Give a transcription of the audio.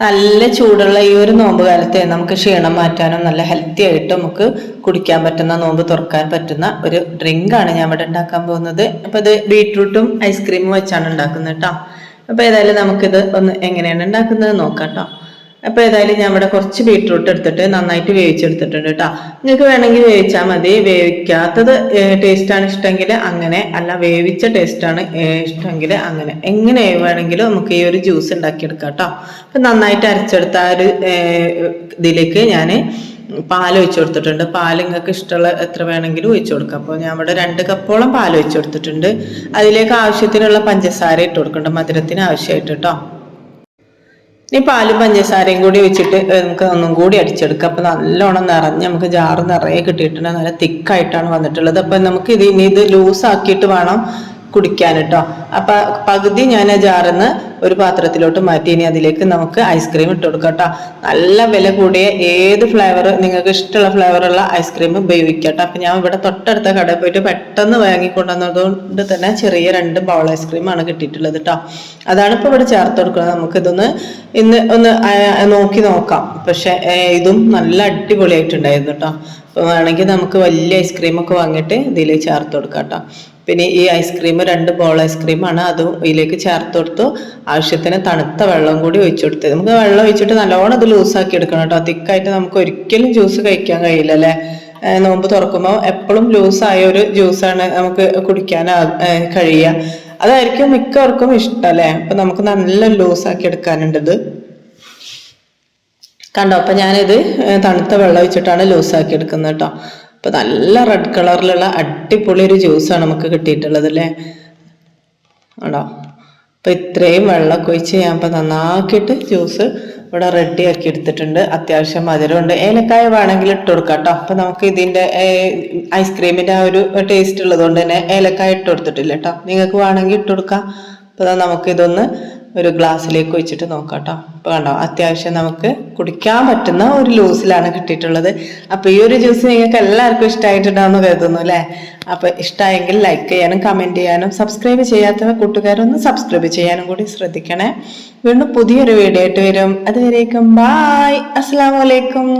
നല്ല ചൂടുള്ള ഈ ഒരു നോമ്പ് കാലത്തെ നമുക്ക് ക്ഷീണം മാറ്റാനും നല്ല ഹെൽത്തി ആയിട്ട് നമുക്ക് കുടിക്കാൻ പറ്റുന്ന നോമ്പ് തുറക്കാൻ പറ്റുന്ന ഒരു ഡ്രിങ്ക് ആണ് ഞാൻ ഇവിടെ ഉണ്ടാക്കാൻ പോകുന്നത്. അപ്പൊ ഇത് ബീട്രൂട്ടും ഐസ്ക്രീമും വെച്ചാണ് ഉണ്ടാക്കുന്നത് കേട്ടോ. അപ്പൊ ഏതായാലും നമുക്കിത് ഒന്ന് എങ്ങനെയാണ് ഉണ്ടാക്കുന്നത് നോക്കാം കേട്ടോ. അപ്പൊ ഏതായാലും ഞാൻ ഇവിടെ കുറച്ച് ബീട്രൂട്ട് എടുത്തിട്ട് നന്നായിട്ട് വേവിച്ചെടുത്തിട്ടുണ്ട് കേട്ടോ. നിങ്ങൾക്ക് വേണമെങ്കിൽ വേവിച്ചാൽ മതി. വേവിക്കാത്തത് ടേസ്റ്റ് ആണ് ഇഷ്ടമെങ്കിൽ അങ്ങനെ അല്ല വേവിച്ച ടേസ്റ്റ് ആണ് ഇഷ്ടമെങ്കിൽ അങ്ങനെ. എങ്ങനെ വേണമെങ്കിലും നമുക്ക് ഈ ഒരു ജ്യൂസ് ഉണ്ടാക്കിയെടുക്കാം കേട്ടോ. അപ്പൊ നന്നായിട്ട് അരച്ചെടുത്ത ആ ഒരു ഇതിലേക്ക് ഞാൻ പാൽ ഒഴിച്ചു കൊടുത്തിട്ടുണ്ട്. പാൽ നിങ്ങൾക്ക് ഇഷ്ടമുള്ള എത്ര വേണമെങ്കിലും ഒഴിച്ചു കൊടുക്കാം. അപ്പോൾ ഞാൻ ഇവിടെ രണ്ട് കപ്പോളം പാൽ ഒഴിച്ചു കൊടുത്തിട്ടുണ്ട്. അതിലേക്ക് ആവശ്യത്തിനുള്ള പഞ്ചസാര ഇട്ട് കൊടുക്കുന്നുണ്ട് മധുരത്തിന് ആവശ്യമായിട്ട് കേട്ടോ. ഇനി പാലും പഞ്ചസാരയും കൂടി വെച്ചിട്ട് നമുക്ക് ഒന്നും കൂടി അടിച്ചെടുക്കാം. അപ്പൊ നല്ലോണം നിറഞ്ഞ് നമുക്ക് ജാറ് നിറയെ കിട്ടിയിട്ടുണ്ട്. നല്ല തിക്കായിട്ടാണ് വന്നിട്ടുള്ളത്. അപ്പൊ നമുക്ക് ഇത് ഇനി ഇത് ലൂസാക്കിയിട്ട് വേണം. കുടിക്കാൻ കേട്ടോ അപ്പൊ പകുതി ഞാൻ ആ ജാറിന്ന് ഒരു പാത്രത്തിലോട്ട് മാറ്റി ഇനി അതിലേക്ക് നമുക്ക് ഐസ്ക്രീം ഇട്ട് കൊടുക്കാം കേട്ടോ നല്ല വില കൂടിയ ഏത് ഫ്ലേവർ നിങ്ങൾക്ക് ഇഷ്ടമുള്ള ഫ്ലേവറുള്ള ഐസ്ക്രീം ഉപയോഗിക്കാം കേട്ടോ അപ്പൊ ഞാൻ ഇവിടെ തൊട്ടടുത്ത കടയിൽ പോയിട്ട് പെട്ടെന്ന് വാങ്ങിക്കൊണ്ടുവന്നതുകൊണ്ട് തന്നെ ചെറിയ രണ്ട് ബൗൾ ഐസ്ക്രീമാണ് കിട്ടിയിട്ടുള്ളത് കേട്ടോ അതാണ് ഇപ്പൊ ഇവിടെ ചേർത്ത് കൊടുക്കുന്നത്. നമുക്കിതൊന്ന് ഇന്ന് ഒന്ന് നോക്കി നോക്കാം. പക്ഷെ ഇതും നല്ല അടിപൊളിയായിട്ടുണ്ടായിരുന്നു കേട്ടോ അപ്പൊ വേണമെങ്കിൽ നമുക്ക് വലിയ ഐസ്ക്രീം ഒക്കെ വാങ്ങിയിട്ട് ഇതിൽ ചേർത്ത് കൊടുക്കാം കേട്ടോ പിന്നെ ഈ ഐസ്ക്രീം രണ്ട് ബോൾ ഐസ്ക്രീമാണ് അതും ഇതിലേക്ക് ചേർത്ത് കൊടുത്തു. ആവശ്യത്തിന് തണുത്ത വെള്ളം കൂടി ഒഴിച്ചു കൊടുത്തത് നമുക്ക് വെള്ളം ഒഴിച്ചിട്ട് നല്ലോണം ഇത് ലൂസാക്കി എടുക്കണം കേട്ടോ. തിക്കായിട്ട് നമുക്ക് ഒരിക്കലും ജ്യൂസ് കഴിക്കാൻ കഴിയില്ല അല്ലേ? നോമ്പ് തുറക്കുമ്പോൾ എപ്പോഴും ലൂസായ ഒരു ജ്യൂസാണ് നമുക്ക് കുടിക്കാൻ കഴിയുക. അതായിരിക്കും മിക്കവർക്കും ഇഷ്ടം അല്ലേ? അപ്പൊ നമുക്ക് നല്ല ലൂസാക്കി എടുക്കാനുണ്ട് ഇത്. കണ്ടോ? അപ്പൊ ഞാനിത് തണുത്ത വെള്ളം ഒഴിച്ചിട്ടാണ് ലൂസാക്കി എടുക്കുന്നത് കേട്ടോ. അപ്പൊ നല്ല റെഡ് കളറിലുള്ള അടിപൊളി ഒരു ജ്യൂസാണ് നമുക്ക് കിട്ടിയിട്ടുള്ളത് അല്ലേ? ആണോ? അപ്പൊ ഇത്രയും വെള്ളമൊക്കെ ഒഴിച്ച് ഞാൻ ഇപ്പൊ നന്നാക്കിയിട്ട് ജ്യൂസ് ഇവിടെ റെഡി ആക്കി എടുത്തിട്ടുണ്ട്. അത്യാവശ്യം മധുരമുണ്ട്. ഏലക്കായ വേണമെങ്കിൽ ഇട്ട് കൊടുക്കാം കേട്ടോ അപ്പൊ നമുക്ക് ഇതിന്റെ ഐസ്ക്രീമിന്റെ ആ ഒരു ടേസ്റ്റ് ഉള്ളത് കൊണ്ട് തന്നെ ഏലക്കായ ഇട്ട് കൊടുത്തിട്ടില്ല കേട്ടോ നിങ്ങൾക്ക് വേണമെങ്കിൽ ഇട്ട് കൊടുക്കാം. അപ്പൊ നമുക്കിതൊന്ന് നമുക്ക് ഇതൊന്ന് ഒരു ഗ്ലാസ്സിലേക്ക് വെച്ചിട്ട് നോക്കാം കേട്ടോ കണ്ടോ അത്യാവശ്യം നമുക്ക് കുടിക്കാൻ പറ്റുന്ന ഒരു ലൂസിലാണ് കിട്ടിയിട്ടുള്ളത്. അപ്പൊ ഈ ഒരു ജ്യൂസ് നിങ്ങൾക്ക് എല്ലാവർക്കും ഇഷ്ടമായിട്ടുണ്ടാവുമെന്ന് കരുതുന്നു അല്ലേ? അപ്പൊ ഇഷ്ടമായെങ്കിൽ ലൈക്ക് ചെയ്യാനും കമന്റ് ചെയ്യാനും സബ്സ്ക്രൈബ് ചെയ്യാത്ത കൂട്ടുകാരൊന്ന് സബ്സ്ക്രൈബ് ചെയ്യാനും കൂടി ശ്രദ്ധിക്കണേ. വീണ്ടും പുതിയൊരു വീഡിയോ ആയിട്ട് വരും. അതുവരേക്കും ബായ് അസ്സാം വലൈക്കും